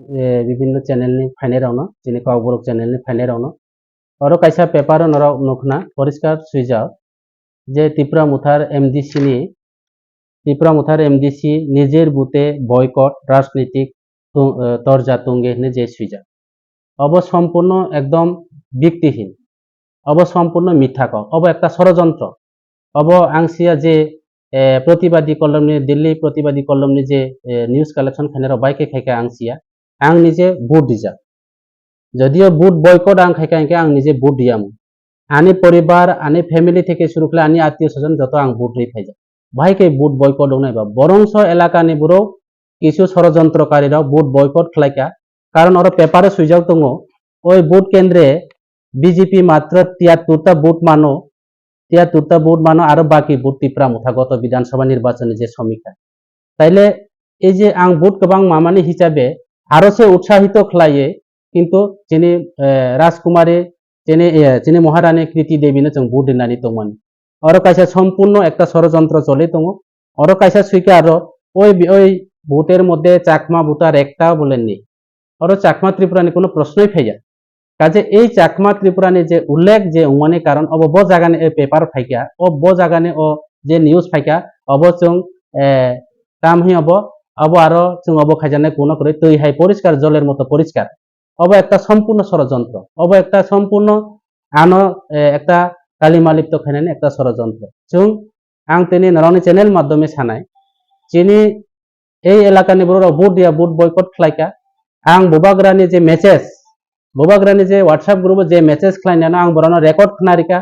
વિભિન્ન ચેનલની ફાઈને રહો જેને કાવબોરક ચેનલની ફાઈને રહો ઓરો કૈસા પેપાર નર નોખના પરિષ્કાર સુઈજાઓ જે તીપ્ર મુથાર એમડીસી ની તીપ્ર મુથાર એমডিসি নিজের বুতে বয়কট রাজনীতিক তরজা তুঙ্গে যে সুইজা অব সম্পূর্ণ একদম ভিত্তিহীন। অব সম্পূর্ণ মিথ্যা কক অব একটা ষড়যন্ত্র। অব আংসিয়া যে প্রতিবাদী কলমনি দিল্লি প্রতিবাদী কলমনি যে নিউজ কালেকশন খানের বাইকে খাইকে আংসিয়া আং নিজে বুট দিজা। যদিও বুট বয়কট আং খাইকা আংকে আং নিজে বুট দিয়ামু। আনি পরিবার, আনি ফ্যামিলি থেকে শুরু করে আনি আত্মীয় স্বজন যত আং বুট হয়ে ফাইজা ভাইকে বুট বয়কট নাই বা বরংস এলাকানি বুড়ো কিছু ষড়যন্ত্রকারীরাও বুট বয়কট খাইকা। কারণ ওরা পেপারে সুইজাও দङ ওই বুট কেন্দ্রে বিজেপি মাত্র তিয়াত্তরটা বুট মানো, তিয়াত্তরটা বুট মানো, আরও বাকি বুট ত্রিপুরা মুথাগত বিধানসভা নির্বাচনে যে সমীক্ষা তাইলে এই যে আং বুট গোबां মামানি হিসাবে আরও সে উৎসাহিত খ্লাইয়ে, কিন্তু যিনি রাজকুমারে, যিনি যিনি মহারানী কৃতি দেবী নে বুড নারী তোমান। অর কাইসা সম্পূর্ণ একটা ষড়যন্ত্র চলে তম। অর সুইকে আরও, ওই ওই ভোটের মধ্যে চাকমা ভোটার একটাও বলেননি। অর চাকমা ত্রিপুরানি কোনো প্রশ্নই ফেয়া কাজে এই চাকমা ত্রিপুরানি যে উল্লেখ, যে উমানে কারণ, অব ব জাগানে পেপার ফাইকা ও ব জাগানে ও যে নিউজ ফাইকা অবচং তাম হি অব অব আরও চুং অব খাজানে কোনো করে তৈ হাই পরিষ্কার, জলের মতো পরিষ্কার। অব একটা সম্পূর্ণ ষড়যন্ত্র। অব একটা সম্পূর্ণ আন একটা কালিমালিপ্ত খেনেন একটা ষড়যন্ত্র। চুং আং তিনি নরনি চ্যানেল মাধ্যমে সানায় চিনি এই এলাকা নিবর বুট দিয়া বুট বয়কট খ্লাইকা। আং বুবাগ্রানি যে মেসেজ, বুবাগ্রানি যে হোয়াটসঅ্যাপ গ্রুপ যে মেসেজ খ্লাইনানো আং বরানো রেকর্ড খনারিকা।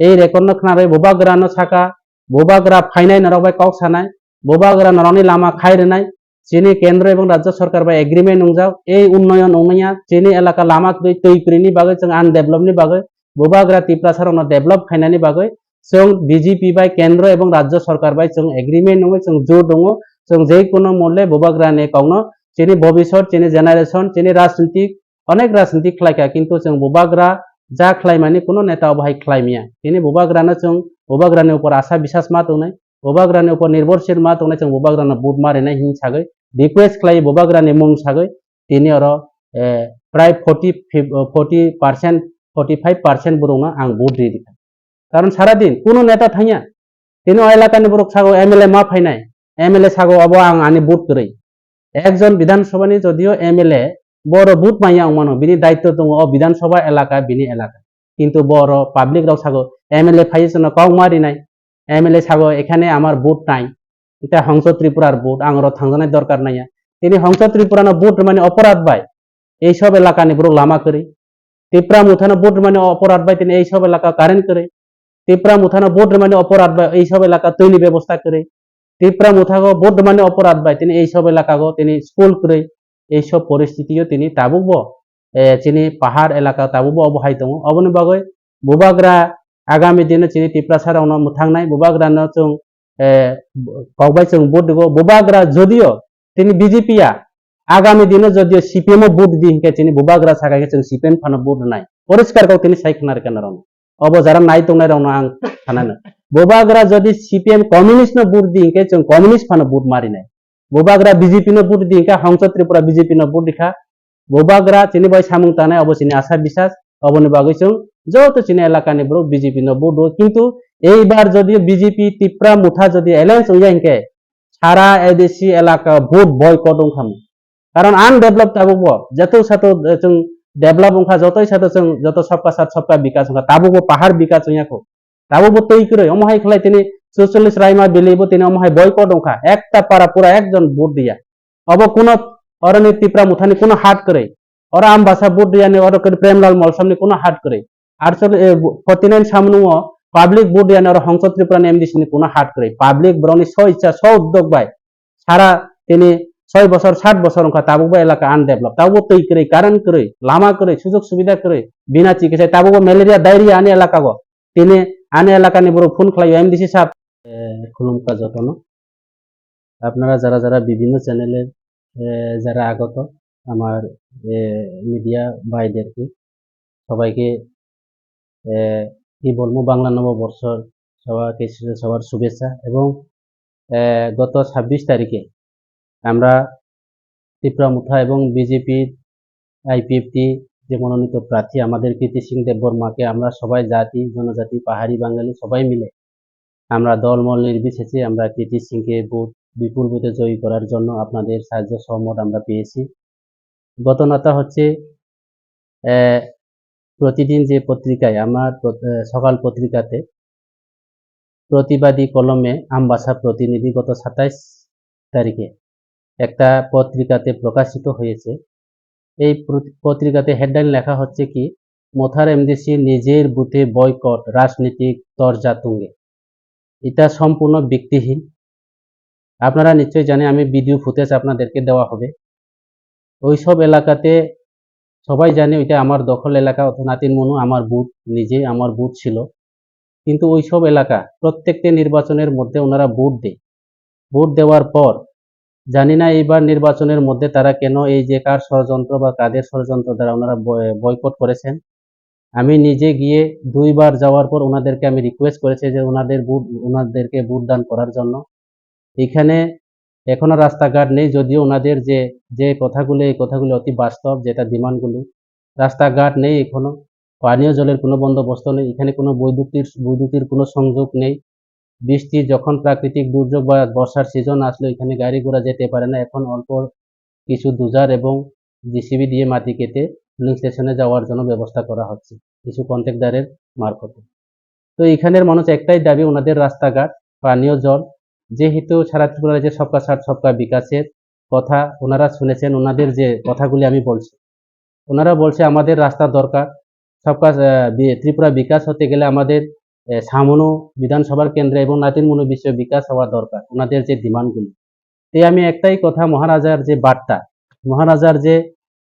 এই রেকর্ড খনারে বুবাগ্রানো ছাকা, বুবাগ্রা ফাইনাই নরবাই কক সানায় বোবাগরা নরনি লামা খাই রেনাই চিনি কেন্দ্র এবং রাজ্য সরকার বা এগ্রিমেন্ট নুজাও, এই উন্নয়ন উন্নয়া চিনি এলাকা লামা তৈকরিনি বাগে চ আন ডেভেলপনি বাগে বোবাগরা তিপ্রাসার ডেভেলপ খাইনানি বাগে চং বিজেপি বাই কেন্দ্র এবং রাজ্য সরকার বাই চং এগ্রিমেন্ট নয় চং জো দো চং যে কোনো মূল্যে বোবাগরা নে। কৌন চিনি ভবিষ্যৎ চিনি জেনারেশন চিনি রাজনীতি অনেক রাজনীতি খ্লাইকা কিন্তু চং বোবাগরা যা খ্লাইমানি কোনো নেতা অবাহাই খ্লাইমিয়া তিনি বোবাগরানো চং বোবাগরানি উপর আশা বিশ্বাস মাত নয় બોબાગરાને ઉપર નિર્ભરશીલ માત ઉને ચંગ બોબાગરાના બુટ મારે ને હિંગ છાગઈ રિક્વેસ્ટ ખલાઈ બોબાગરાને મુંગ છાગઈ તેની અર પ્રાય forty forty percent forty five percent বরংনা আং বুট দিয়ে দিখাই কারণ সারাদিন কোনো নেতা থাইয়া তিনি এলাকানি বরক সাগো এম এল এ মা ফাইনাই এম এল এ সাগো আবো আং আনি বুট করি একজন বিধানসভানি যদিও এম এল এ বড় বুট মাইয়া অংমানো বিনি দায়িত্ব দङ অ বিধানসভা এলাকা বিনি এলাকা কিন্তু বড় পাবলিক রাও সাগো এম এল এ ফাইছে না কং মারি নাই এমএলএ সাগো এখানে আমার বুট নাই। এটা হংস ত্রিপুরার বুট আঙর থাঙ্গানোর দরকার নাইয়া তিনি হংস ত্রিপুরানো বুট মানে অপরাধ বাই এইসব এলাকা নিবরক লামা করে। ত্রিপুরা মুথানো বুট মানে অপরাধ বাই তিনি এইসব এলাকা কারেন্ট করে। ত্রিপুরা মুথানো বুট মানে অপরাধ বাই এইসব এলাকা তৈরি ব্যবস্থা করে। ত্রিপুরা মুথাগো বুট মানে অপরাধ বাই তিনি এইসব এলাকাগো তিনি স্কুল করে। এইসব পরিস্থিতিও তিনি তাবুব। চিনি পাহাড় এলাকা তাবুব অবহাই দङ অবনি বাগৈ বুবাগ্রা आगामी दिन चिनि टिप्रा सारावनो मुथांनाय बुबाग्रानो जों गावबाय जों बुट दगो बुबाग्रा जदियो তিনি বিজেপিয়া আগামী দিনে যদিও সিপিএম ও বুট দিকে চিনি বুবাগ্রা সাকা গেছেন সিপিএম ফানো বুট নাই পরিষ্কার কাউ তিনি সাইখনার কেন রনো অব যারা নাই তোমরা রনো আং ফানানো বুবাগ্রা যদি সিপিএম কমিউনিস্ট নো বুট দিকে চং কমিউনিস্ট ফানো বুট মারি নাই বুবাগ্রা বিজেপি নো বুট দিকে হংস ত্রিপুরা বিজেপি নো বুট দিখা বুবাগ্রা চিনি বই সামুং তানে অব চিনি আশা বিশ্বাস অবনি বাগৈছং যত চিনে এলাকা নিবরো বিজেপি নব কিন্তু এইবার যদি বিজেপি তিপ্রা মুঠা যদি এলায়েন্স উইয়াইকে সারা এদেশি এলাকা ভোট বয়কট খাম কারণ আন ডেভেলপ তাবুব যত সাথে চং ডেভেলপ ওখা যত সাথে চং যত সবকা সাথ, সবকা বিকাশ ওখা তাবুব পাহাড় বিকাশ উইয়াকো তাবুব তৈ করে অমহাই খেলাই তিনি সুচল্লিশ রাইমা বিলিব তিনি অমহাই বয়কট ওখা একটা পারা পুরা একজন ভোট দিয়া। অব কোন অরণি তিপ্রা মুঠানি কোন হাট করে ওরা আম ভাষা ভোট দিয়া নে ওরা প্রেমলাল মলসম কোনো হাট করে চলে 49 সামনে পাবলিক নে ওর হংস ত্রিপুরা নে এমডি সিনি কোন হাট করে। পাবলিক ব্রনি স্ব ইচ্ছা স্ব উদ্যোগ বাই। সারা তিনি ছয় বছর ষাট বছর তাবুবো এলাকা আনডেভেলপ তাবুবো তৈ করে, কারণ করে, লামা করে, সুযোগ সুবিধা করে, বিনা চিকিৎসায় তাবুবো ম্যালেরিয়া, ডায়রিয়া আনে এলাকা গো। তিনি আনে এলাকা নি বড় ফোন খালাই এমডিসি সাহেব খুলুমকা যতন। আপনারা যারা যারা বিভিন্ন চ্যানেলের যারা আগত, আমার মিডিয়া ভাইদেরকে, সবাইকে কি বলব বাংলা নববর্ষর সবাইকে সবার শুভেচ্ছা এবং গত ছাব্বিশ তারিখে আমরা ত্রিপুরা মুথা এবং বিজেপির আইপিএফটি যে মনোনীত প্রার্থী আমাদের কীর্তি সিং দেববর্মাকে আমরা সবাই জাতি জনজাতি পাহাড়ি বাঙালি সবাই মিলে আমরা দলমল নির্বিশেষে আমরা কীর্তি সিংকে ভোট বিপুল ভোটে জয়ী করার জন্য আপনাদের সাহায্য সহমত আমরা পেয়েছি। গতনাতা হচ্ছে আহ, প্রতিদিন যে পত্রিকায়, আমার সকাল পত্রিকাতে প্রতিবাদী কলমে আমবাসা প্রতিনিধি গত সাতাইশ তারিখে একটা পত্রিকাতে প্রকাশিত হয়েছে। এই পত্রিকাতে হেডলাইন লেখা হচ্ছে কি, মোথার এমডিসি নিজের বুথে বয়কট, রাজনীতিক তরজা তুঙ্গে এটা সম্পূর্ণ ব্যক্তিহীন। আপনারা নিশ্চয়ই জানেন, আমি ভিডিও ফুটেজ আপনাদেরকে দেওয়া হবে। ওইসব এলাকাতে সবাই জানে ওইটা আমার দখল এলাকা অর্থাৎ নাতিন মনু, আমার বুথ নিজে, আমার বুথ ছিল। কিন্তু ওইসব এলাকা, প্রত্যেকটি নির্বাচনের মধ্যে ওনারা ভোট দেয়। ভোট দেওয়ার পর, জানি না এইবার নির্বাচনের মধ্যে তারা কেন এই যে কার ষড়যন্ত্র বা কাদের ষড়যন্ত্র দ্বারা ওনারা বয়কট করেছেন। আমি নিজে গিয়ে দুইবার যাওয়ার পর ওনাদেরকে আমি রিকোয়েস্ট করেছি যে ওনাদের বুট, ওনাদেরকে ভোট দান করার জন্য। এখানে এখনও রাস্তাঘাট নেই, যদিও ওনাদের যে যে কথাগুলো, এই কথাগুলো অতি বাস্তব, যেটা ডিমান্ডগুলো। রাস্তাঘাট নেই এখনও, পানীয় জলের কোনো বন্দোবস্ত নেই, এখানে কোনো বৈদ্যুতিক বৈদ্যুতির কোনো সংযোগ নেই। বৃষ্টি যখন প্রাকৃতিক দুর্যোগ বা বর্ষার সিজন আসলে, এখানে গাড়ি ঘোড়া যেতে পারে না। এখন অল্প কিছু দুজার এবং জিসিবি দিয়ে মাটি কেটে ফিলিং স্টেশনে যাওয়ার জন্য ব্যবস্থা করা হচ্ছে, কিছু কন্ট্রাক্টদারের মারফতে। তো এখানের মানুষ একটাই দাবি, ওনাদের রাস্তাঘাট, পানীয় জল যেহেতু সারা ত্রিপুরা রাজ্যে সবকা সার সবকা বিকাশের কথা ওনারা শুনেছেন, ওনাদের যে কথাগুলি আমি বলছি। ওনারা বলছে, আমাদের রাস্তা দরকার। সবকা ত্রিপুরা বিকাশ হতে গেলে আমাদের সামনু বিধানসভার কেন্দ্রে এবং নাতিনমুনু বিশ্ব বিকাশ হওয়া দরকার, ওনাদের যে ডিমান্ডগুলি। এই আমি একটাই কথা, মহারাজার যে বার্তা, মহারাজার যে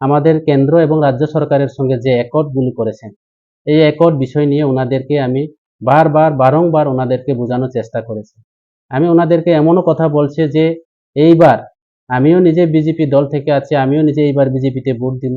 আমাদের কেন্দ্র এবং রাজ্য সরকারের সঙ্গে যে একটগুলি করেছেন, এই একট বিষয় নিয়ে ওনাদেরকে আমি বারবার, বারংবার ওনাদেরকে বোঝানোর চেষ্টা করেছি। আমি ওনাদেরকে এমনও কথা বলছে যে, এইবার আমিও নিজে বিজেপি দল থেকে আছি, আমিও নিজে এইবার বিজেপিতে ভোট দিব।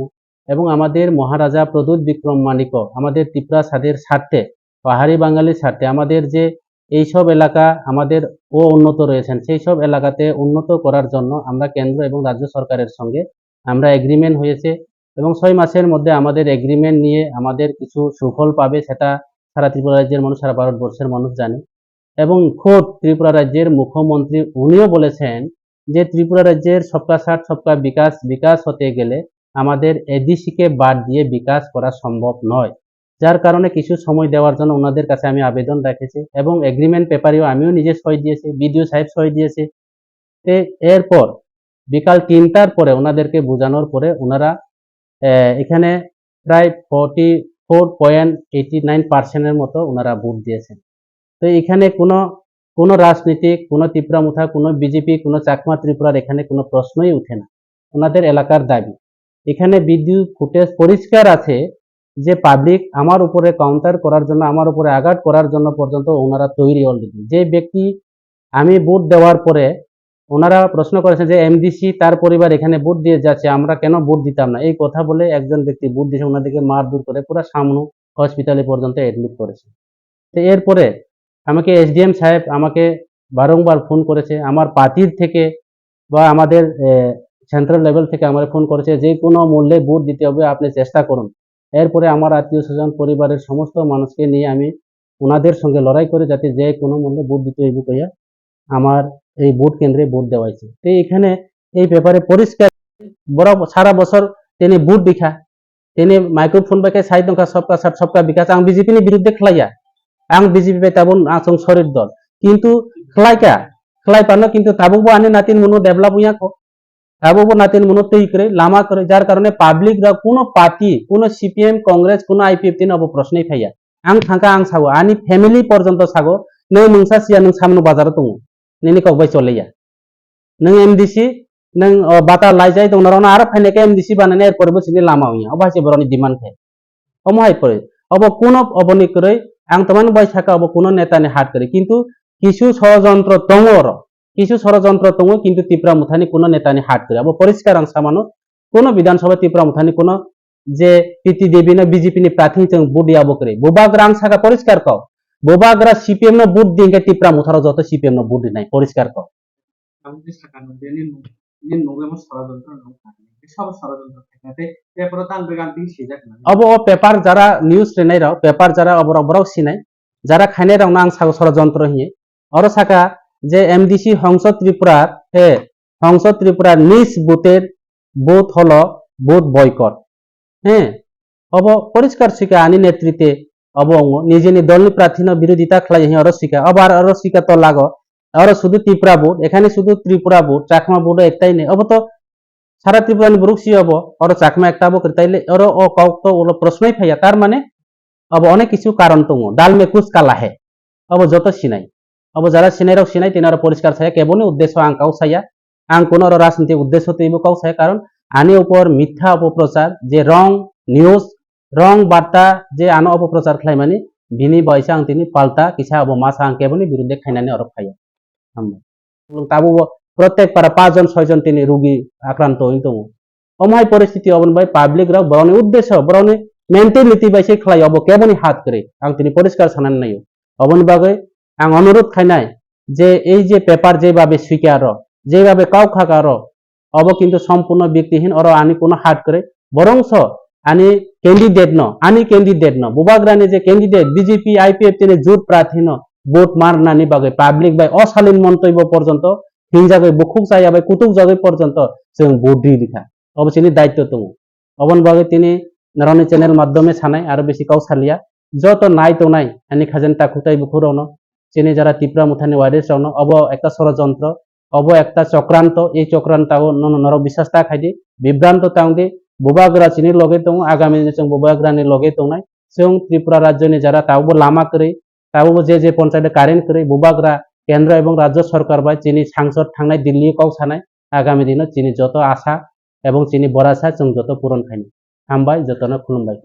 এবং আমাদের মহারাজা প্রদূত বিক্রম মানিক আমাদের ত্রিপুরা সাদের স্বার্থে, পাহাড়ি বাঙালির স্বার্থে, আমাদের যে এইসব এলাকা আমাদের ও উন্নত রয়েছেন, সেই সব এলাকাতে উন্নত করার জন্য আমরা কেন্দ্র এবং রাজ্য সরকারের সঙ্গে আমরা এগ্রিমেন্ট হয়েছে এবং ছয় মাসের মধ্যে আমাদের এগ্রিমেন্ট নিয়ে আমাদের কিছু সুফল পাবে, সেটা সারা ত্রিপুরা রাজ্যের মানুষ, সারা ভারতবর্ষের মানুষ জানে। এবং খোদ ত্রিপুরা রাজ্যের মুখ্যমন্ত্রী উনিও বলেছেন যে ত্রিপুরা রাজ্যের সবকা সাথ, সবকা বিকাশ বিকাশ হতে গেলে আমাদের এডিসিকে বাদ দিয়ে বিকাশ করা সম্ভব নয়। যার কারণে কিছু সময় দেওয়ার জন্য ওনাদের কাছে আমি আবেদন রেখেছি এবং এগ্রিমেন্ট পেপারেও আমিও নিজে সই দিয়েছি, বিডিও সাহেব সই দিয়েছে। এরপর বিকাল তিনটার পরে ওনাদেরকে বোঝানোর পরে ওনারা এখানে প্রায় forty four point eighty nine পার্সেন্টের মতো ওনারা ভোট দিয়েছেন। তো এখানে কোনো কোনো রাজনীতিক কোনো ত্রিপুরা মুথা কোনো বিজেপি, কোনো চাকমা ত্রিপুরার এখানে কোনো প্রশ্নই উঠে না। ওনাদের এলাকার দাবি। এখানে বিদ্যুৎ ফুটেজ পরিষ্কার আছে যে পাবলিক আমার উপরে কাউন্টার করার জন্য, আমার উপরে আঘাত করার জন্য পর্যন্ত ওনারা তৈরি অলরেডি যে ব্যক্তি আমি ভোট দেওয়ার পরে ওনারা প্রশ্ন করেছেন যে, এমডিসি তার পরিবার এখানে ভোট দিয়ে যাচ্ছে, আমরা কেন ভোট দিতাম না? এই কথা বলে একজন ব্যক্তি ভোট দিয়েছে, ওনাদেরকে মারধর করে পুরো সামনু হসপিটালে পর্যন্ত অ্যাডমিট করেছে। তো এরপরে আমাকে এসডিএম সাহেব আমাকে বারংবার ফোন করেছে। আমার পার্টির থেকে বা আমাদের সেন্ট্রাল লেভেল থেকে আমার ফোন করেছে যে কোনো মূল্যে ভোট দিতে হবে, আপনি চেষ্টা করুন। এরপরে আমার আত্মীয় স্বজন, পরিবারের সমস্ত মানুষকে নিয়ে আমি ওনাদের সঙ্গে লড়াই করে যাতে যে কোনো মূল্যে ভোট দিতে হইব কইয়া আমার এই ভোট কেন্দ্রে ভোট দেওয়াইছে তো এখানে এই ব্যাপারে পরিষ্কার বড় সারা বছর তিনি ভোট দেখা তিনি মাইক্রোফোন বেকে, সাইড নকা, সবকা সাথ সবকা বিকাশ, আমি বিজেপি বিরুদ্ধে খেলাইয়া আং বিজেপি পাই তাবন আসং শরীর দল। কিন্তু খেলাইকা খেলাই পানো কিন্তু তাবুবো আনে নাতিন মনো ডেভেলপ হইয়া কো। তাবুবো নাতিন মনো তৈ করে, লামা করে, যার কারণে পাবলিক রা কোনো পার্টি, কোনো সিপিএম, কংগ্রেস, কোনো আইপিএফ তিন অব প্রশ্নই ফাইয়া আং থাকা আং সাগো, আনি ফ্যামিলি পর্যন্ত সাগো নৈ নুংসা সিয়া নং সামনো বাজার তো নিনি ককবাই চলেইয়া নং এমডিসি নং বাতা লাই যাই দङ রনা আর ফাইনেকে এমডিসি বানানে এর এরপরবো সিনি লামা হইয়া। অবাসে বরনি ডিমান্ড থাকে অমহাই পরে অব কোন অবনি করে আংতমান বৈশাখা অব কোনো নেতা নে হাত করে কিন্তু কিছু ষড়যন্ত্র তঙর কিছু ষড়যন্ত্র তঙ কিন্তু ত্রিপুরা মুথানি কোনো নেতা নে হাত করে অব পরিষ্কার আং সামানো কোনো বিধানসভা ত্রিপুরা মুথানি কোনো যে পিটি দেবী না বিজেপি নি প্রার্থী চং বুট ইয়াবো করে বোবাগ্রা আং শাখা পরিষ্কার কও বোবাগ্রা সিপিএম নো বুট দিঙ্গে ত্রিপুরা মুথার যত সিপিএম নো বুট নাই। পরিষ্কার কও ষড়যন্ত্র পেপার যারা নিউজ পেপার যারা অবর অবরাও সিনাই যারা খাইনে রাও না ষড়যন্ত্র হিয়ে। অর সাকা যে এমডিসি হংস ত্রিপুরার হে হংস ত্রিপুরার নিজ বুথের বুথ বুথ হ্যাঁ অব, পরিষ্কার শিকা আনি নেতৃত্বে অব নিজে নি দল প্রার্থীন বিরোধিতা খেলা হি অরসিকা আবার অরসিকা তো লাগ। আর শুধু ত্রিপুরা বুট এখানে শুধু ত্রিপুরা বুট চাকমা বুট একটাই নেই। অব তো সারা ত্রিপুরানি বুরুকসি হব, ওর চাকমা একটা হব তাইলে ওর ও কক তো ওর প্রশ্নই ফাইয়া, তার মানে অব অনেক কিছু কারণ তো ডাল মে কুচ কালা হে অব যত সিনাই অব যারা সিনাই রাও সিনাই তেনারা পরিষ্কার ছায়া, কেবলই উদ্দেশ্য আং কাউ ছায়া, আং কোন রাজনীতিক উদ্দেশ্য তৈব কাউ ছায়া, কারণ আনি উপর মিথ্যা অপপ্রচার, যে রং নিউজ, রং বার্তা, যে আনো অপপ্রচার খাই মানে বিনি বয়সা আং তিনি পাল্টা কিসা অব মাস আং কেবলই বিরুদ্ধে খাইনানি অরব খাইয়া। তাবু প্রত্যেক পারা পাঁচজন, ছয়জন তিনি রুগী আক্রান্ত হইতো অমাই পরিস্থিতি অবন বাই পাবলিক রাও বরনি উদ্দেশ্য বরনি মেন্টালিটি বাই সেই খালাই অব কেবনি হাত করে, আং তিনি পরিষ্কার সানান নাই। অবন বাগে আং অনুরোধ খাইনাই যে এই যে পেপার যেভাবে স্বীকার, যেভাবে কাউ খাকার, অব কিন্তু সম্পূর্ণ ব্যক্তিহীন, অর আনি কোনো হাত করে, বরংস আনি ক্যান্ডিডেট ন, আনি ক্যান্ডিডেট ন। বুবাগ্রানি যে ক্যান্ডিডেট বিজেপি আইপিএফ তিনি জোট প্রার্থী ন, ভোট মার নানি বাগে পাবলিক বাই অশালীন মন্তব্য পর্যন্ত ହେଇ বুকুক ବୁଖୁକ আবার ଆବେ କୁତୁକ পর্যন্ত ପର୍ଯ୍ୟନ୍ତ ସେ বডি লিখা অবশ্যই দায়িত্ব তবু অবন ভাবে তিনি নারণী চ্যানেল মাধ্যমে সানাই আরও বেশি কাউ সালিয়া যত নাই তো নাই, আনি খাজেন তা খুতাই বুকুর অন চিনি যারা ত্রিপুরা মুথানি ওয়ারিস অন অব একটা ষড়যন্ত্র অব একটা চক্রান্ত এই চক্রান্ত নর বিশ্বাস তা খাই বিভ্রান্ত তাও তাঙ্গে বোবাগ্রা চিনি লগে তো, আগামী দিনে বোবাগ্রানি লগে তো নাই। সে ত্রিপুরা রাজ্য যারা তাও লামা করে তাও যে যে পঞ্চায়েত কারেন্ট করে বোবাগ্রা কেন্দ্র এবং রাজ্য সরকার বা চিনি সাংসদ থাংনায় দিল্লি কও ছানায় আগামী দিনে চিনি যত আশা এবং চিনি বরাশা চং যত পূরণ খাইনি হামবাই যতনা খুলুমবাই